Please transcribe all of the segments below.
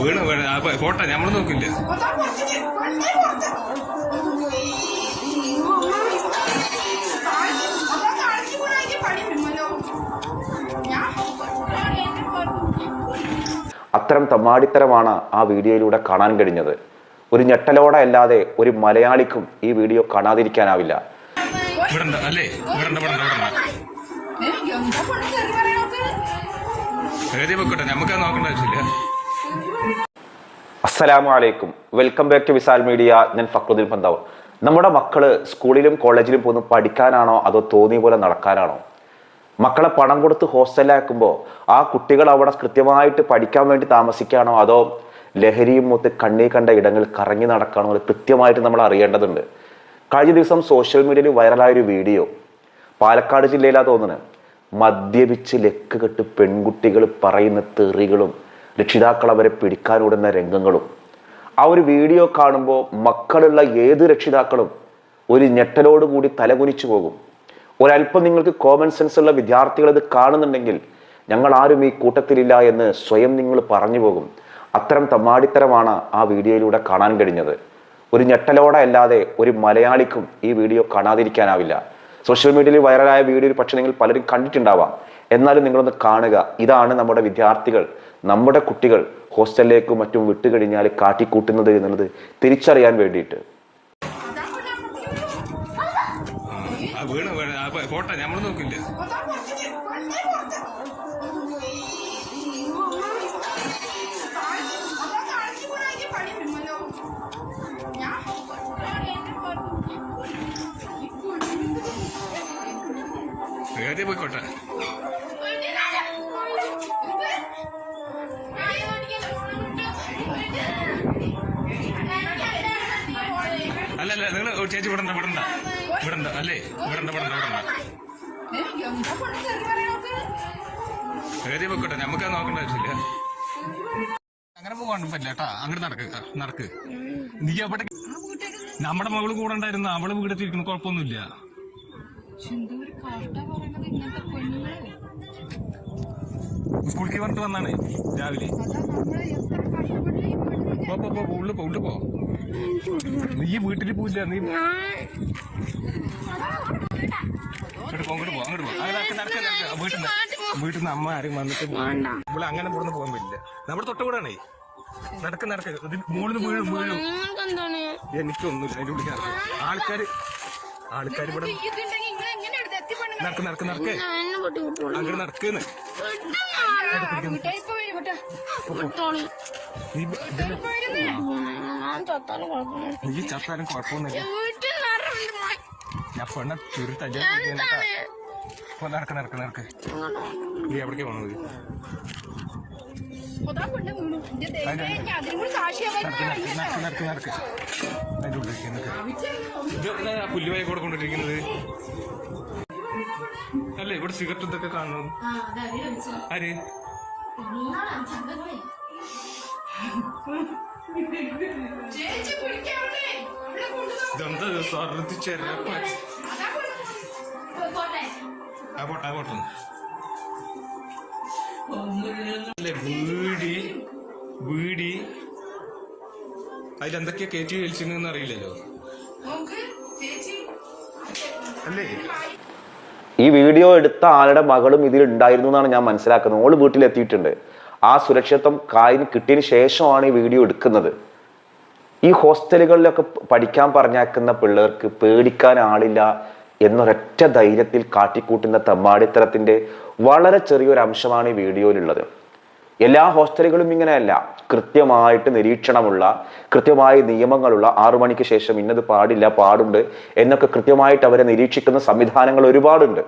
വീണ് വീണ്. പോട്ടെ നമ്മൾ നോക്കില്ല? അത്തരം തമ്മാടിത്തരമാണ് ആ വീഡിയോയിലൂടെ കാണാൻ കഴിഞ്ഞത്. ഒരു ഞെട്ടലോടെ അല്ലാതെ ഒരു മലയാളിക്കും ഈ വീഡിയോ കാണാതിരിക്കാനാവില്ല? എഴുതി വെക്കട്ടെ. നമുക്ക് നോക്കേണ്ട ആവശ്യമില്ല. അസ്സലാമു അലൈക്കും. Welcome back to Visal media. ഞാൻ ഫക്രുദ്ദീൻ പന്താവ് നമ്മുടെ മക്കൾ സ്കൂളിലും കോളേജിലും പോകുന്നു പഠിക്കാനാണോ അതോ തോന്നിയ പോലെ നടക്കാനാണോ? മക്കളെ പണം കൊടുത്ത് ഹോസ്റ്റലിലാക്കുമ്പോൾ ആ കുട്ടികൾ അവിടെ കൃത്യമായിട്ട് പഠിക്കാൻ വേണ്ടി താമസിക്കാണോ അതോ ലഹരിയും മൂത്ത് കണ്ണീ കണ്ട ഇടങ്ങളിൽ കറങ്ങി നടക്കാണോ അത് കൃത്യമായിട്ട് നമ്മൾ അറിയേണ്ടതുണ്ട്. കഴിഞ്ഞ ദിവസം സോഷ്യൽ മീഡിയയിൽ വൈറലായ ഒരു വീഡിയോ പാലക്കാട് ജില്ലയിലാണ് തോന്നുന്നത് മദ്യപിച്ച് ലക്ക് കെട്ട് പെൺകുട്ടികൾ പറയുന്ന തെറികളും രക്ഷിതാക്കൾ അവരെ പിടിക്കാനോടുന്ന രംഗങ്ങളും. ആ ഒരു വീഡിയോ കാണുമ്പോൾ മക്കളുള്ള ഏത് രക്ഷിതാക്കളും ഒരു ഞെട്ടലോട് കൂടി തലകുനിച്ചു പോകും. ഒരല്പം നിങ്ങൾക്ക് കോമൺ സെൻസ് ഉള്ള വിദ്യാർത്ഥികൾ ഇത് കാണുന്നുണ്ടെങ്കിൽ ഞങ്ങൾ ആരും ഈ കൂട്ടത്തിലില്ല എന്ന് സ്വയം നിങ്ങൾ പറഞ്ഞു പോകും. അത്തരം തമ്മാടിത്തരമാണ് ആ വീഡിയോയിലൂടെ കാണാൻ കഴിഞ്ഞത്. ഒരു ഞെട്ടലോടെ അല്ലാതെ ഒരു മലയാളിക്കും ഈ വീഡിയോ കാണാതിരിക്കാനാവില്ല. സോഷ്യൽ മീഡിയയിൽ വൈറലായ വീഡിയോ പക്ഷേ നിങ്ങൾ പലരും കണ്ടിട്ടുണ്ടാവാം. എന്നാലും നിങ്ങളൊന്ന് കാണുക ഇതാണ് നമ്മുടെ വിദ്യാർത്ഥികൾ നമ്മുടെ കുട്ടികൾ ഹോസ്റ്റലിലേക്കും മറ്റും വിട്ടുകഴിഞ്ഞാൽ കാട്ടിക്കൂട്ടുന്നത് എന്നുള്ളത് തിരിച്ചറിയാൻ വേണ്ടിയിട്ട് അതാ ചേച്ചി വിടണ്ട വിടണ്ട. വിടണ്ട അല്ലേ? വിടണ്ട വിടണ്ട വിടണ്ട? എഴുതി വെക്കട്ടെ നമുക്ക് നോക്കേണ്ട ആവശ്യമില്ല. അങ്ങനെ പോകാൻ പറ്റില്ല കേട്ടാ. അങ്ങനെ നടക്ക് നടക്ക്. നീ അവിടെ നമ്മുടെ മകൾ കൂടെ ഉണ്ടായിരുന്നു. അവൾ വീടെത്തിയിരിക്കുന്നു കുഴപ്പമൊന്നുമില്ല. സ്കൂളിലേക്ക് പറഞ്ഞിട്ട് വന്നാണ് രാവിലെ. ഉള്ളു പോ പോ പോ നീ വീട്ടിൽ പോയില്ല നീ ഇങ്ങോട്ട് പോ അങ്ങോട്ട് പോ അങ്ങോട്ട് പോ. അങ്ങനെ നടക്ക് നടക്ക് നടക്ക്. വീട്ടിൽ നിന്ന് വീട്ടിൽ നിന്ന് അമ്മ ആരും വന്നിട്ട് ഇവിടെ അങ്ങനെ ഇവിടുന്ന് പോകാൻ പറ്റില്ല. നമ്മുടെ തൊട്ടുകൂടാണേ. നടക്ക് നടക്ക്. മുകളിൽ നിന്ന് വീഴും. വീഴും എനിക്കൊന്നുമില്ല അതിന്റെ ഉള്ളിൽ ആൾക്കാര് ആൾക്കാർ ഇവിടെ ഇതുണ്ടെങ്കിൽ നിങ്ങൾ എങ്ങനെ എടുത്ത് എത്തിപ്പെണ്ണ് നടക്ക് നടക്ക് നടക്ക്. നടക്കുന്ന് നീ ചത്താലും കുഴപ്പമൊന്നുമില്ല. ഞാൻ പെണ്ണ ചുരു നടക്ക് നടക്ക് നടക്ക്. നീ എവിടേക്ക് പോണത്? പുല്ലുവായി കൂടെ കൊണ്ടിരിക്കുന്നത് അല്ലേ? ഇവിടെ സിഗരറ്റ് ഇതൊക്കെ കാണുന്നു ആര്? ഇതെന്താ ആ പോട്ടെ ആ പോട്ടെ. അല്ലേ വീടി വീടി. അതിലെന്തൊക്കെയാ കയറ്റി വലിച്ചെന്ന് അറിയില്ലല്ലോ. അല്ലേ? ഈ വീഡിയോ എടുത്ത ആളുടെ മകളും ഇതിൽ ഉണ്ടായിരുന്നു എന്നാണ് ഞാൻ മനസ്സിലാക്കുന്നത്. ഓൾ വീട്ടിലെത്തിയിട്ടുണ്ട്. ആ സുരക്ഷിതത്വം കായിന് കിട്ടിയതിന് ശേഷമാണ് ഈ വീഡിയോ എടുക്കുന്നത്. ഈ ഹോസ്റ്റലുകളിലൊക്കെ പഠിക്കാൻ പറഞ്ഞേക്കുന്ന പിള്ളേർക്ക് പേടിക്കാൻ ആളില്ല എന്നൊരൊറ്റ ധൈര്യത്തിൽ കാട്ടിക്കൂട്ടുന്ന തമ്മാടിത്തരത്തിന്റെ വളരെ ചെറിയൊരു അംശമാണ് ഈ വീഡിയോയിലുള്ളത്. എല്ലാ ഹോസ്റ്റലുകളും ഇങ്ങനെയല്ല. കൃത്യമായിട്ട് നിരീക്ഷണമുള്ള കൃത്യമായ നിയമങ്ങളുള്ള ആറു മണിക്ക് ശേഷം ഇന്നത് പാടില്ല പാടുണ്ട് എന്നൊക്കെ കൃത്യമായിട്ട് അവരെ നിരീക്ഷിക്കുന്ന സംവിധാനങ്ങൾ ഒരുപാടുണ്ട്.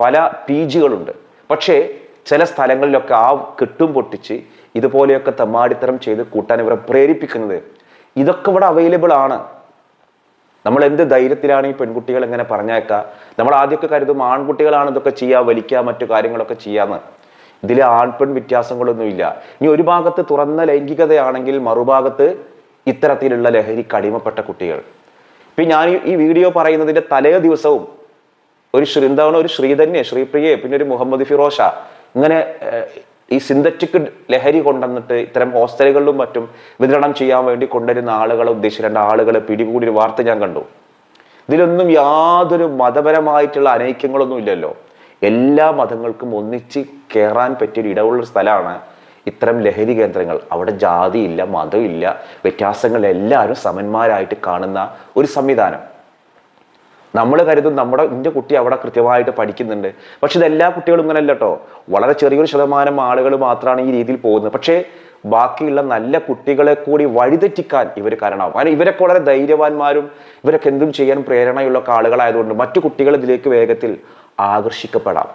പല പി ജികളുണ്ട് പക്ഷേ ചില സ്ഥലങ്ങളിലൊക്കെ ആ കെട്ടും പൊട്ടിച്ച് ഇതുപോലെയൊക്കെ തമ്മാടിത്തരം ചെയ്ത് കൂട്ടാൻ ഇവരെ പ്രേരിപ്പിക്കുന്നത് ഇതൊക്കെ ഇവിടെ അവൈലബിൾ ആണ്. നമ്മൾ എന്ത് ധൈര്യത്തിലാണ് ഈ പെൺകുട്ടികൾ എങ്ങനെ പറഞ്ഞേക്കുക നമ്മൾ ആദ്യമൊക്കെ കരുതും ആൺകുട്ടികളാണ് ഇതൊക്കെ ചെയ്യുക വലിക്കുക മറ്റു കാര്യങ്ങളൊക്കെ ചെയ്യാന്ന്. ഇതിൽ ആൺപെൺ വ്യത്യാസങ്ങളൊന്നുമില്ല. ഇനി ഒരു ഭാഗത്ത് തുറന്ന ലൈംഗികതയാണെങ്കിൽ മറുഭാഗത്ത് ഇത്തരത്തിലുള്ള ലഹരിക്ക് അടിമപ്പെട്ട കുട്ടികൾ. ഇപ്പൊ ഞാൻ ഈ- വീഡിയോ പറയുന്നതിന്റെ തലേ ദിവസവും ഒരു ശ്രീ ഒരു ശ്രീധന്യ ശ്രീപ്രിയെ പിന്നെ ഒരു മുഹമ്മദ് ഫിറോഷ ഇങ്ങനെ ഈ സിന്തറ്റിക് ലഹരി കൊണ്ടുവന്നിട്ട് ഇത്തരം ഹോസ്റ്റലുകളിലും മറ്റും വിതരണം ചെയ്യാൻ വേണ്ടി കൊണ്ടുവരുന്ന ആളുകളെ ഉദ്ദേശിച്ച് രണ്ട് ആളുകളെ പിടികൂടി വാർത്ത ഞാൻ കണ്ടു. ഇതിലൊന്നും യാതൊരു മതപരമായിട്ടുള്ള അനൈക്യങ്ങളൊന്നും ഇല്ലല്ലോ. എല്ലാ മതങ്ങൾക്കും ഒന്നിച്ച് കയറാൻ പറ്റിയൊരു ഇടവുള്ള സ്ഥലമാണ് ഇത്തരം ലഹരി കേന്ദ്രങ്ങൾ. അവിടെ ജാതിയില്ല മതമില്ല വ്യത്യാസങ്ങൾ എല്ലാവരും സമന്മാരായിട്ട് കാണുന്ന ഒരു സംവിധാനം. നമ്മൾ കരുതും നമ്മുടെ എന്റെ കുട്ടി അവിടെ കൃത്യമായിട്ട് പഠിക്കുന്നുണ്ട്. പക്ഷെ ഇത് എല്ലാ കുട്ടികളും ഇങ്ങനെ അല്ല കേട്ടോ വളരെ ചെറിയൊരു ശതമാനം ആളുകൾ മാത്രമാണ് ഈ രീതിയിൽ പോകുന്നത്. പക്ഷേ ബാക്കിയുള്ള നല്ല കുട്ടികളെ കൂടി വഴിതെറ്റിക്കാൻ ഇവർ കാരണമാവും. കാരണം ഇവരൊക്കെ വളരെ ധൈര്യവാന്മാരും ഇവരൊക്കെ എന്തും ചെയ്യാൻ പ്രേരണയുള്ള ആളുകളായതുകൊണ്ട് മറ്റു കുട്ടികൾ ഇതിലേക്ക് വേഗത്തിൽ ആകർഷിക്കപ്പെടാം.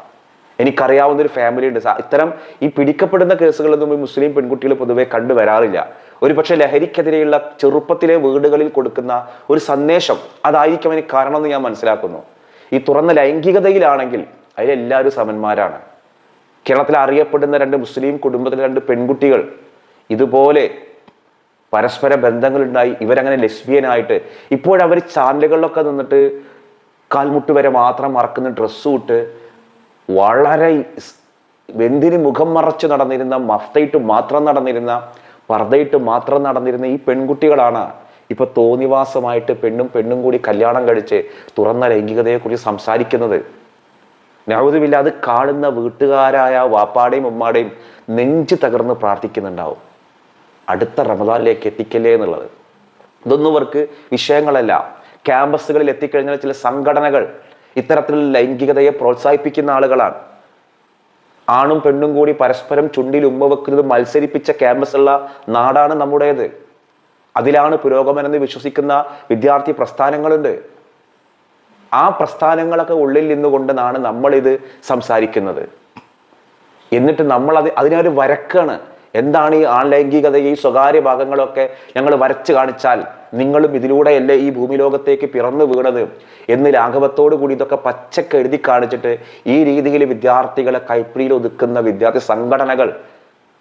എനിക്കറിയാവുന്ന ഒരു ഫാമിലി ഉണ്ട് ഇത്തരം ഈ പിടിക്കപ്പെടുന്ന കേസുകളൊന്നും മുസ്ലിം പെൺകുട്ടികൾ പൊതുവെ കണ്ടുവരാറില്ല ഒരു പക്ഷേ ലഹരിക്കെതിരെയുള്ള ചെറുപ്പത്തിലെ വീടുകളിൽ കൊടുക്കുന്ന ഒരു സന്ദേശം അതായിരിക്കും അതിന് കാരണമെന്ന് ഞാൻ മനസ്സിലാക്കുന്നു. ഈ തുറന്ന ലൈംഗികതയിലാണെങ്കിൽ അതിലെല്ലാവരും സമന്മാരാണ്. കേരളത്തിൽ അറിയപ്പെടുന്ന രണ്ട് മുസ്ലിം കുടുംബത്തിലെ രണ്ട് പെൺകുട്ടികൾ ഇതുപോലെ പരസ്പര ബന്ധങ്ങളുണ്ടായി. ഇവരങ്ങനെ ലെസ്ബിയനായിട്ട് ഇപ്പോഴവർ ചാനലുകളിലൊക്കെ നിന്നിട്ട് കാൽമുട്ട് വരെ മാത്രം മറക്കുന്ന ഡ്രസ്സ് ഇട്ട് വളരെ വെന്തിന് മുഖം മറച്ച് നടന്നിരുന്ന മഫ്തയിട്ട് മാത്രം നടന്നിരുന്ന പർദ്ദയിട്ട് മാത്രം നടന്നിരുന്ന ഈ പെൺകുട്ടികളാണ് ഇപ്പൊ തോന്നിവാസമായിട്ട് പെണ്ണും പെണ്ണും കൂടി കല്യാണം കഴിച്ച് തുറന്ന ലൈംഗികതയെക്കുറിച്ച് സംസാരിക്കുന്നത്. നവതുമില്ലാതെ കാണുന്ന വീട്ടുകാരായ വാപ്പാടെയും ഉമ്മാടെയും നെഞ്ച് തകർന്ന് പ്രാർത്ഥിക്കുന്നുണ്ടാവും. അടുത്ത റമദാനിലേക്ക് എത്തിക്കല്ലേ എന്നുള്ളത്. ഇതൊന്നും അവർക്ക് വിഷയങ്ങളല്ല. ക്യാമ്പസുകളിൽ എത്തിക്കഴിഞ്ഞാൽ ചില സംഘടനകൾ ഇത്തരത്തിലുള്ള ലൈംഗികതയെ പ്രോത്സാഹിപ്പിക്കുന്ന ആളുകളാണ്. ആണും പെണ്ണും കൂടി പരസ്പരം ചുണ്ടിൽ ഉമ്മ വെക്കുന്നത് മത്സരിപ്പിച്ച ക്യാമ്പസുള്ള നാടാണ് നമ്മുടേത്. അതിലാണ് പുരോഗമനം എന്ന് വിശ്വസിക്കുന്ന വിദ്യാർത്ഥി പ്രസ്ഥാനങ്ങളുണ്ട്. ആ പ്രസ്ഥാനങ്ങളൊക്കെ ഉള്ളിൽ നിന്നുകൊണ്ടാണ് നമ്മളിത് സംസാരിക്കുന്നത്. എന്നിട്ട് നമ്മൾ അത് അതിനൊരു വരക്കാണ്. എന്താണ് ഈ ആൺലൈംഗികത ഈ സ്വകാര്യ ഭാഗങ്ങളൊക്കെ ഞങ്ങൾ വരച്ച് കാണിച്ചാൽ നിങ്ങളും ഇതിലൂടെയല്ലേ ഈ ഭൂമി ലോകത്തേക്ക് പിറന്നു വീണത്? എന്ന് ലാഘവത്തോടു കൂടി ഇതൊക്കെ പച്ചക്ക് എഴുതി കാണിച്ചിട്ട് ഈ രീതിയിൽ വിദ്യാർത്ഥികളെ കൈപ്പിടിയിൽ ഒതുക്കുന്ന വിദ്യാർത്ഥി സംഘടനകൾ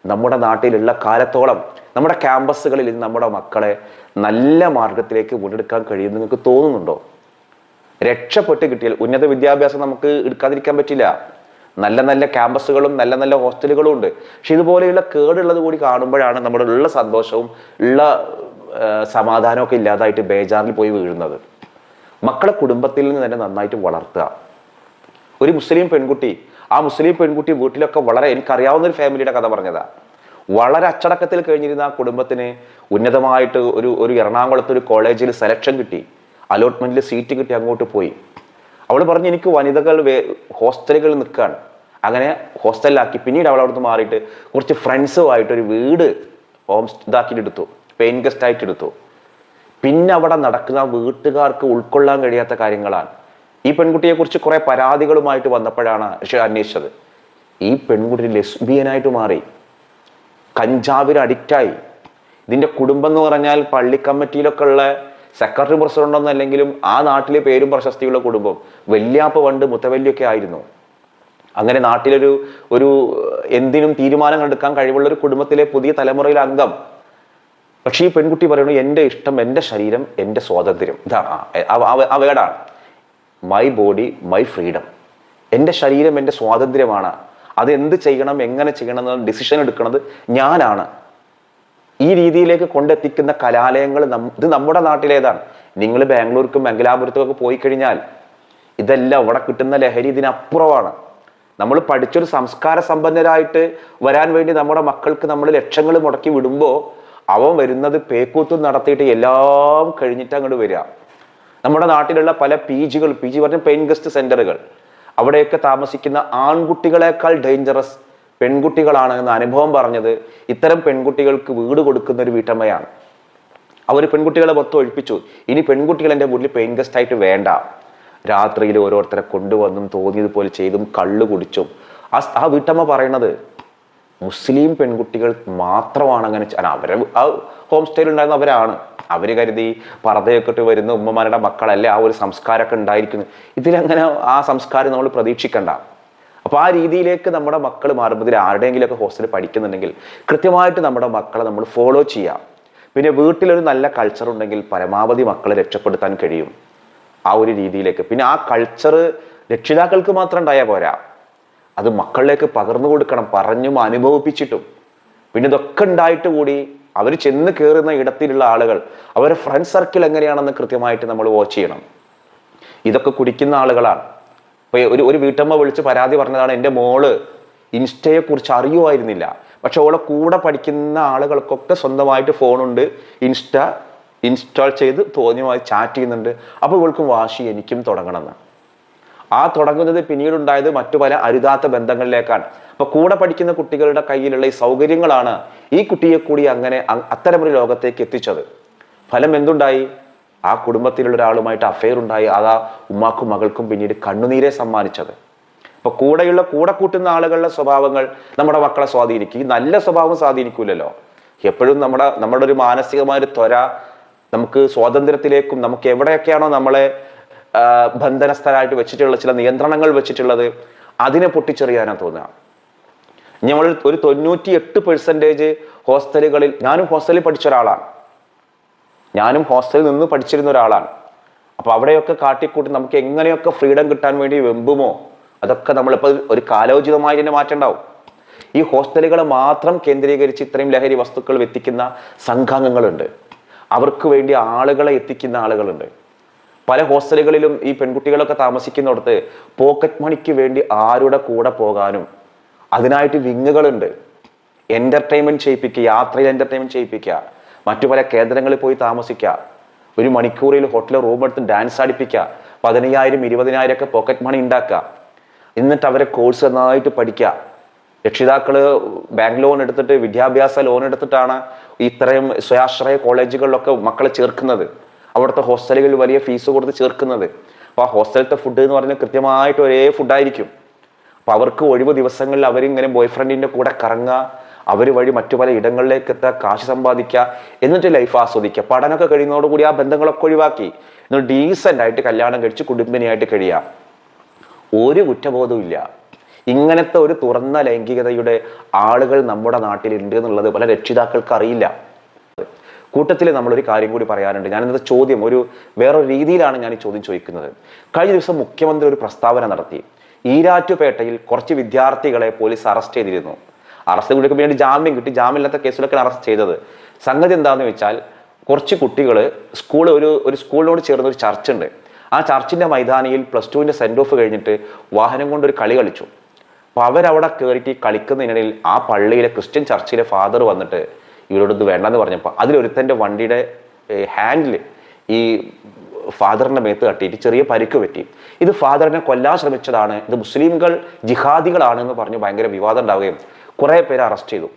നമ്മുടെ നാട്ടിലുള്ള കാലത്തോളം നമ്മുടെ ക്യാമ്പസുകളിൽ നമ്മുടെ മക്കളെ നല്ല മാർഗത്തിലേക്ക് മുന്നെടുക്കാൻ കഴിയുമെന്ന് നിങ്ങൾക്ക് തോന്നുന്നുണ്ടോ? രക്ഷപ്പെട്ട് കിട്ടിയാൽ ഉന്നത വിദ്യാഭ്യാസം നമുക്ക് എടുക്കാതിരിക്കാൻ പറ്റില്ല. നല്ല നല്ല ക്യാമ്പസുകളും നല്ല നല്ല ഹോസ്റ്റലുകളും ഉണ്ട്. പക്ഷെ ഇതുപോലെയുള്ള കേടുള്ളത് കൂടി കാണുമ്പോഴാണ് നമ്മുടെ ഉള്ള സന്തോഷവും ഉള്ള സമാധാനമൊക്കെ ഇല്ലാതായിട്ട് ബേജാറിൽ പോയി വീഴുന്നത്. മക്കളെ കുടുംബത്തിൽ നിന്ന് തന്നെ നന്നായിട്ട് വളർത്തുക. ഒരു മുസ്ലിം പെൺകുട്ടി ആ മുസ്ലിം പെൺകുട്ടി വീട്ടിലൊക്കെ വളരെ എനിക്കറിയാവുന്ന ഒരു ഫാമിലിയുടെ കഥ പറഞ്ഞതാ. വളരെ അച്ചടക്കത്തിൽ കഴിഞ്ഞിരുന്ന ആ കുടുംബത്തിന് ഉന്നതമായിട്ട് ഒരു ഒരു എറണാകുളത്ത് ഒരു കോളേജിൽ സെലക്ഷൻ കിട്ടി. അലോട്ട്മെന്റിൽ സീറ്റ് കിട്ടി അങ്ങോട്ട് പോയി. അവൾ പറഞ്ഞു എനിക്ക് വനിതകൾ വേ ഹോസ്റ്റലുകളിൽ നിൽക്കുകയാണ്. അങ്ങനെ ഹോസ്റ്റലിലാക്കി പിന്നീട് അവൾ അവിടുന്ന് മാറിയിട്ട് കുറച്ച് ഫ്രണ്ട്സുമായിട്ട് ഒരു വീട് ഹോം ഇതാക്കിയിട്ട് എടുത്തു പെയിൻ ഗസ്റ്റ് ആയിട്ട് എടുത്തു പിന്നെ അവിടെ നടക്കുന്ന വീട്ടുകാർക്ക് ഉൾക്കൊള്ളാൻ കഴിയാത്ത കാര്യങ്ങളാണ്. ഈ പെൺകുട്ടിയെക്കുറിച്ച് കുറേ പരാതികളുമായിട്ട് വന്നപ്പോഴാണ് ഋഷി അന്വേഷിച്ചത്. ഈ പെൺകുട്ടി ലെസ്ബിയനായിട്ട് മാറി. കഞ്ചാവിന് അഡിക്റ്റായി ഇതിന്റെ കുടുംബം എന്ന് പറഞ്ഞാൽ പള്ളി കമ്മിറ്റിയിലൊക്കെ ഉള്ള സെക്രട്ടറി പ്രസിഡന്റ് ഒന്നും അല്ലെങ്കിലും ആ നാട്ടിലെ പേരും പ്രശസ്തിയുള്ള കുടുംബം വല്യാപ്പ പണ്ട് മുത്തവല്യൊക്കെ ആയിരുന്നു. അങ്ങനെ നാട്ടിലൊരു ഒരു എന്തിനും തീരുമാനങ്ങൾ എടുക്കാൻ കഴിവുള്ള ഒരു കുടുംബത്തിലെ പുതിയ തലമുറയിലെ അംഗം. പക്ഷേ ഈ പെൺകുട്ടി പറയുന്നു എന്റെ ഇഷ്ടം എന്റെ ശരീരം എന്റെ സ്വാതന്ത്ര്യം. ഇതാണ് ആ, അവ- അവ- ആ വേടാണ് മൈ ബോഡി മൈ ഫ്രീഡം എന്റെ ശരീരം എന്റെ സ്വാതന്ത്ര്യമാണ്. അത് എന്ത് ചെയ്യണം എങ്ങനെ ചെയ്യണം എന്ന ഡിസിഷൻ എടുക്കുന്നത് ഞാനാണ്. ഈ രീതിയിലേക്ക് കൊണ്ടെത്തിക്കുന്ന കലാലയങ്ങൾ ഇത് നമ്മുടെ നാട്ടിലേതാണ്. നിങ്ങൾ ബാംഗ്ലൂർക്കും മംഗലാപുരത്തും ഒക്കെ പോയി കഴിഞ്ഞാൽ ഇതെല്ലാം ഇവിടെ കിട്ടുന്ന ലഹരി ഇതിനപ്പുറമാണ്. നമ്മൾ പഠിച്ചൊരു സംസ്കാര സമ്പന്നരായിട്ട് വരാൻ വേണ്ടി നമ്മുടെ മക്കൾക്ക് നമ്മൾ ലക്ഷങ്ങൾ മുടക്കി വിടുമ്പോൾ അവൻ വരുന്നത് പേക്കൂത്തും നടത്തിയിട്ട് എല്ലാം കഴിഞ്ഞിട്ട് അങ്ങോട്ട് വരിക. നമ്മുടെ നാട്ടിലുള്ള പല പി ജികൾ പി ജി പറഞ്ഞ പെയിൻ ഗസ്റ്റ് സെന്ററുകൾ അവിടെയൊക്കെ താമസിക്കുന്ന ആൺകുട്ടികളെക്കാൾ ഡേഞ്ചറസ് പെൺകുട്ടികളാണ് എന്ന അനുഭവം പറഞ്ഞത് ഇത്തരം പെൺകുട്ടികൾക്ക് വീട് കൊടുക്കുന്ന ഒരു വീട്ടമ്മയാണ് അവർ പെൺകുട്ടികളെ മൊത്തം ഒഴിപ്പിച്ചു. ഇനി പെൺകുട്ടികൾ എന്റെ വീട്ടിൽ പെയിൻ ഗസ്റ്റ് ആയിട്ട് വേണ്ട. രാത്രിയിൽ ഓരോരുത്തരെ കൊണ്ടുവന്നും തോന്നിയതുപോലെ ചെയ്തും കള്ളു കുടിച്ചും. ആ ആ വീട്ടമ്മ പറയണത് മുസ്ലിം പെൺകുട്ടികൾ മാത്രമാണ് അങ്ങനെ അവരെ ആ ഹോം സ്റ്റേയിൽ ഉണ്ടായിരുന്ന അവരാണ്. അവർ കരുതി പറതയൊക്കെ ഇട്ട് വരുന്ന ഉമ്മമാരുടെ മക്കളല്ലേ ആ ഒരു സംസ്കാരമൊക്കെ ഉണ്ടായിരിക്കുന്നു ഇതിലങ്ങനെ ആ സംസ്കാരം നമ്മൾ പ്രതീക്ഷിക്കണ്ട. അപ്പൊ ആ രീതിയിലേക്ക് നമ്മുടെ മക്കൾ മാറുമ്പോൾ ഇതിൽ ആരുടെയെങ്കിലുമൊക്കെ ഹോസ്റ്റലിൽ പഠിക്കുന്നുണ്ടെങ്കിൽ കൃത്യമായിട്ട് നമ്മുടെ മക്കളെ നമ്മൾ ഫോളോ ചെയ്യാം പിന്നെ വീട്ടിലൊരു നല്ല കൾച്ചർ ഉണ്ടെങ്കിൽ പരമാവധി മക്കളെ രക്ഷപ്പെടുത്താൻ കഴിയും. ആ ഒരു രീതിയിലേക്ക്. പിന്നെ ആ കൾച്ചർ രക്ഷിതാക്കൾക്ക് മാത്രം ഉണ്ടായാൽ പോരാ. അത് മക്കളിലേക്ക് പകർന്നു കൊടുക്കണം പറഞ്ഞും അനുഭവിപ്പിച്ചിട്ടും. പിന്നെ ഇതൊക്കെ ഉണ്ടായിട്ട് കൂടി അവർ ചെന്ന് കയറുന്ന ഇടത്തിലുള്ള ആളുകൾ അവരുടെ ഫ്രണ്ട് സർക്കിൾ എങ്ങനെയാണെന്ന് കൃത്യമായിട്ട് നമ്മൾ വാച്ച് ചെയ്യണം. ഇതൊക്കെ കുടിക്കുന്ന ആളുകളാണ്. ഇപ്പൊ ഒരു ഒരു വീട്ടമ്മ വിളിച്ച് പരാതി പറഞ്ഞതാണ് എന്റെ മോൾ. ഇൻസ്റ്റയെ കുറിച്ച് അറിയുമായിരുന്നില്ല പക്ഷെ അവളെ കൂടെ പഠിക്കുന്ന ആളുകൾക്കൊക്കെ സ്വന്തമായിട്ട് ഫോണുണ്ട്. ഇൻസ്റ്റ ഇൻസ്റ്റാൾ ചെയ്ത് തോന്നിയുമായി ചാറ്റ് ചെയ്യുന്നുണ്ട്. അപ്പോൾ ഇവൾക്കും വാശി എനിക്കും തുടങ്ങണമെന്ന്. ആ തുടങ്ങുന്നത് പിന്നീടുണ്ടായത് മറ്റു പല അരുതാത്ത ബന്ധങ്ങളിലേക്കാണ്. അപ്പൊ കൂടെ പഠിക്കുന്ന കുട്ടികളുടെ കയ്യിലുള്ള ഈ സൗകര്യങ്ങളാണ് ഈ കുട്ടിയെ കൂടി അങ്ങനെ അത്തരമൊരു ലോകത്തേക്ക് എത്തിച്ചത്. ഫലം എന്തുണ്ടായി? ആ കുടുംബത്തിലുള്ള ഒരാളുമായിട്ട് അഫെയർ ഉണ്ടായി. അതാ ഉമ്മാക്കും മകൾക്കും പിന്നീട് കണ്ണുനീരെ സമ്മാനിച്ചത്. അപ്പൊ കൂടെയുള്ള കൂടെ കൂട്ടുന്ന ആളുകളുടെ സ്വഭാവങ്ങൾ നമ്മുടെ മക്കളെ സ്വാധീനിക്കും. ഈ നല്ല സ്വഭാവം സ്വാധീനിക്കൂലല്ലോ. എപ്പോഴും നമ്മുടെ നമ്മുടെ ഒരു മാനസികമായ ഒരു ത്വര നമുക്ക് സ്വാതന്ത്ര്യത്തിലേക്കും നമുക്ക് എവിടെയൊക്കെയാണോ നമ്മളെ ബന്ധനസ്ഥരായിട്ട് വെച്ചിട്ടുള്ള ചില നിയന്ത്രണങ്ങൾ വെച്ചിട്ടുള്ളത് അതിനെ പൊട്ടിച്ചെറിയാനാണ് തോന്നുക. ഞങ്ങൾ ഒരു തൊണ്ണൂറ്റി എട്ട് പെർസെന്റേജ് ഹോസ്റ്റലുകളിൽ ഞാനും ഹോസ്റ്റലിൽ പഠിച്ച ഒരാളാണ്. ഞാനും ഹോസ്റ്റലിൽ നിന്ന് പഠിച്ചിരുന്ന ഒരാളാണ്. അപ്പൊ അവിടെയൊക്കെ കാട്ടിക്കൂട്ടി നമുക്ക് എങ്ങനെയൊക്കെ ഫ്രീഡം കിട്ടാൻ വേണ്ടി വെമ്പുമോ അതൊക്കെ നമ്മളിപ്പോൾ ഒരു കാലോചിതമായി തന്നെ മാറ്റണ്ടാവും. ഈ ഹോസ്റ്റലുകളെ മാത്രം കേന്ദ്രീകരിച്ച് ഇത്രയും ലഹരി വസ്തുക്കൾ എത്തിക്കുന്ന സംഘാംഗങ്ങളുണ്ട്. അവർക്ക് വേണ്ടി ആളുകളെ എത്തിക്കുന്ന ആളുകളുണ്ട്. പല ഹോസ്റ്റലുകളിലും ഈ പെൺകുട്ടികളൊക്കെ താമസിക്കുന്നിടത്ത് പോക്കറ്റ് മണിക്ക് വേണ്ടി ആരുടെ കൂടെ പോകാനും അതിനായിട്ട് വിങ്ങുകളുണ്ട്. എന്റർടൈൻമെന്റ് ചെയ്യിപ്പിക്കുക യാത്രയിൽ എന്റർടൈൻമെന്റ് ചെയ്യിപ്പിക്കുക. മറ്റു പല കേന്ദ്രങ്ങളിൽ പോയി താമസിക്കുക ഒരു മണിക്കൂറിൽ ഹോട്ടലിൽ റൂം എടുത്ത് ഡാൻസ് അടിപ്പിക്കുക പതിനയ്യായിരം ഇരുപതിനായിരം ഒക്കെ പോക്കറ്റ് മണി ഉണ്ടാക്കുക എന്നിട്ട് അവരെ കോഴ്സ് നന്നായിട്ട് പഠിക്കുക രക്ഷിതാക്കൾ ബാങ്ക് ലോൺ എടുത്തിട്ട് വിദ്യാഭ്യാസ ലോൺ എടുത്തിട്ടാണ് ഇത്രയും സ്വയാശ്രയ കോളേജുകളിലൊക്കെ മക്കളെ ചേർക്കുന്നത്. അവിടുത്തെ ഹോസ്റ്റലുകളിൽ വലിയ ഫീസ് കൊടുത്ത് ചേർക്കുന്നത്. അപ്പൊ ആ ഹോസ്റ്റലത്തെ ഫുഡ് എന്ന് പറഞ്ഞാൽ കൃത്യമായിട്ട് ഒരേ ഫുഡായിരിക്കും അപ്പൊ അവർക്ക് ഒഴിവ് ദിവസങ്ങളിൽ അവരിങ്ങനെ ബോയ് ഫ്രണ്ടിന്റെ കൂടെ കറങ്ങുക അവർ വഴി മറ്റു പല ഇടങ്ങളിലേക്ക് എത്തുക കാശ് സമ്പാദിക്കുക എന്നിട്ട് ലൈഫ് ആസ്വദിക്കുക പഠനമൊക്കെ കഴിയുന്നതോടുകൂടി ആ ബന്ധങ്ങളൊക്കെ ഒഴിവാക്കി. എന്നിട്ട് ഡീസന്റ് ആയിട്ട് കല്യാണം കഴിച്ച് കുടുംബിനിയായിട്ട് കഴിയുക ഒരു കുറ്റബോധവും ഇല്ല. ഇങ്ങനത്തെ ഒരു തുറന്ന ലൈംഗികതയുടെ ആളുകൾ നമ്മുടെ നാട്ടിലുണ്ട് എന്നുള്ളത് പല രക്ഷിതാക്കൾക്ക് അറിയില്ല. കൂട്ടത്തിൽ നമ്മളൊരു കാര്യം കൂടി പറയാനുണ്ട്. ഞാൻ ഇന്നത്തെ ചോദ്യം ഒരു വേറൊരു രീതിയിലാണ് ഞാൻ ഈ ചോദ്യം ചോദിക്കുന്നത്. കഴിഞ്ഞ ദിവസം മുഖ്യമന്ത്രി ഒരു പ്രസ്താവന നടത്തി. ഈരാറ്റുപേട്ടയിൽ കുറച്ച് വിദ്യാർത്ഥികളെ പോലീസ് അറസ്റ്റ് ചെയ്തിരുന്നു. അറസ്റ്റ് കൂടിയൊക്കെ വേണ്ടി ജാമ്യം കിട്ടി. ജാമ്യമില്ലാത്ത കേസിലൊക്കെ അറസ്റ്റ് ചെയ്തത്. സംഗതി എന്താണെന്ന് വെച്ചാൽ കുറച്ച് കുട്ടികൾ സ്കൂൾ ഒരു ഒരു സ്കൂളിനോട് ചേർന്ന ഒരു ചർച്ച് ഉണ്ട് ആ ചർച്ചിന്റെ മൈതാനിയിൽ പ്ലസ് ടുവിന്റെ സെൻഡ് ഓഫ് കഴിഞ്ഞിട്ട് വാഹനം കൊണ്ട് ഒരു കളി കളിച്ചു. അപ്പോൾ അവരവിടെ കയറിയിട്ട് കളിക്കുന്നതിനിടയിൽ ആ പള്ളിയിലെ ക്രിസ്ത്യൻ ചർച്ചിലെ ഫാദർ വന്നിട്ട് ഇവരോട് ഇത് വേണ്ടെന്ന് പറഞ്ഞപ്പോൾ അതിലൊരുത്തന്റെ വണ്ടിയുടെ ഹാൻഡിൽ ഈ ഫാദറിന്റെ മേത്ത് തട്ടിയിട്ട് ചെറിയ പരിക്ക് പറ്റി. ഇത് ഫാദറിനെ കൊല്ലാൻ ശ്രമിച്ചതാണ്. ഇത് മുസ്ലിംകൾ ജിഹാദികളാണെന്ന് പറഞ്ഞ് ഭയങ്കര വിവാദം ഉണ്ടാവുകയും കുറെ പേരെ അറസ്റ്റ് ചെയ്തു.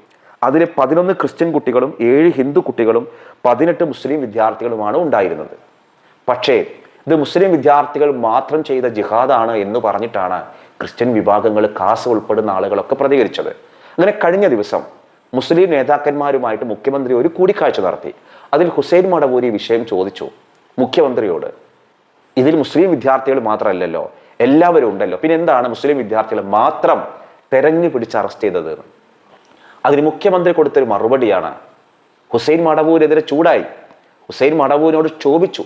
അതിൽ പതിനൊന്ന് ക്രിസ്ത്യൻ കുട്ടികളും ഏഴ് ഹിന്ദു കുട്ടികളും പതിനെട്ട് മുസ്ലിം വിദ്യാർത്ഥികളുമാണ് ഉണ്ടായിരുന്നത്. പക്ഷേ ഇത് മുസ്ലിം വിദ്യാർത്ഥികൾ മാത്രം ചെയ്ത ജിഹാദാണ് എന്ന് പറഞ്ഞിട്ടാണ് ക്രിസ്ത്യൻ വിഭാഗങ്ങൾ കാസ് ഉൾപ്പെടുന്ന ആളുകളൊക്കെ പ്രതികരിച്ചത്. അങ്ങനെ കഴിഞ്ഞ ദിവസം മുസ്ലിം നേതാക്കന്മാരുമായിട്ട് മുഖ്യമന്ത്രി ഒരു കൂടിക്കാഴ്ച നടത്തി. അതിൽ ഹുസൈൻ മടവൂരി വിഷയം ചോദിച്ചു. മുഖ്യമന്ത്രിയോട് ഇതിൽ മുസ്ലിം വിദ്യാർത്ഥികൾ മാത്രമല്ലല്ലോ എല്ലാവരും ഉണ്ടല്ലോ. പിന്നെ എന്താണ് മുസ്ലിം വിദ്യാർത്ഥികൾ മാത്രം തെരഞ്ഞു പിടിച്ച് അറസ്റ്റ് ചെയ്തത്. അതിന് മുഖ്യമന്ത്രി കൊടുത്തൊരു മറുപടിയാണ്. ഹുസൈൻ മടവൂരെതിരെ ചൂടായി. ഹുസൈൻ മടവൂരിനോട് ചോദിച്ചു.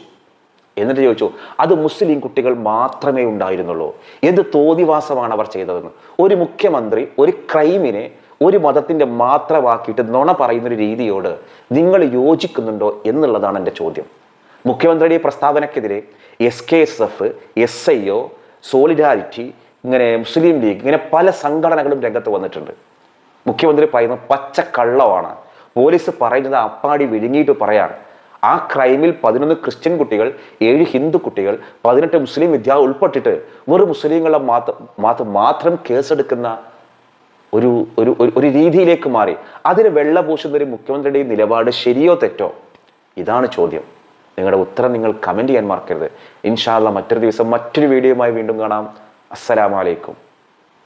എന്നിട്ട് ചോദിച്ചു അത് മുസ്ലിം കുട്ടികൾ മാത്രമേ ഉണ്ടായിരുന്നുള്ളൂ. എന്ത് തോതിവാസമാണ് അവർ ചെയ്തതെന്ന്? ഒരു മുഖ്യമന്ത്രി ഒരു ക്രൈമിനെ ഒരു മതത്തിന്റെ മാത്രമാക്കിയിട്ട് നുണ പറയുന്നൊരു രീതിയോട് നിങ്ങൾ യോജിക്കുന്നുണ്ടോ? എന്നുള്ളതാണ് എന്റെ ചോദ്യം. മുഖ്യമന്ത്രിയുടെ പ്രസ്താവനക്കെതിരെ S K S F S I O solidarity ഇങ്ങനെ മുസ്ലിം ലീഗ് ഇങ്ങനെ പല സംഘടനകളും രംഗത്ത് വന്നിട്ടുണ്ട്. മുഖ്യമന്ത്രി പറയുന്നത് പച്ച കള്ളമാണ് പോലീസ് പറയുന്നത് അപ്പാടി വിഴുങ്ങിയിട്ട് പറയാണ്. ആ ക്രൈമിൽ പതിനൊന്ന് ക്രിസ്ത്യൻ കുട്ടികൾ ഏഴ് ഹിന്ദു കുട്ടികൾ പതിനെട്ട് മുസ്ലിം വിദ്യ ഉൾപ്പെട്ടിട്ട് വെറും മുസ്ലിങ്ങളെ മാത്രം മാത്രം കേസെടുക്കുന്ന ഒരു ഒരു ഒരു- രീതിയിലേക്ക് മാറി. അതിന് വെള്ള പൂശുന്ന ഒരു മുഖ്യമന്ത്രിയുടെ നിലപാട് ശരിയോ തെറ്റോ? ഇതാണ് ചോദ്യം. നിങ്ങളുടെ ഉത്തരം നിങ്ങൾ കമന്റ് ചെയ്യാൻ മറക്കരുത്. ഇൻഷാല്ല മറ്റൊരു ദിവസം മറ്റൊരു വീഡിയോയുമായി വീണ്ടും കാണാം. അസ്സലാമലൈക്കും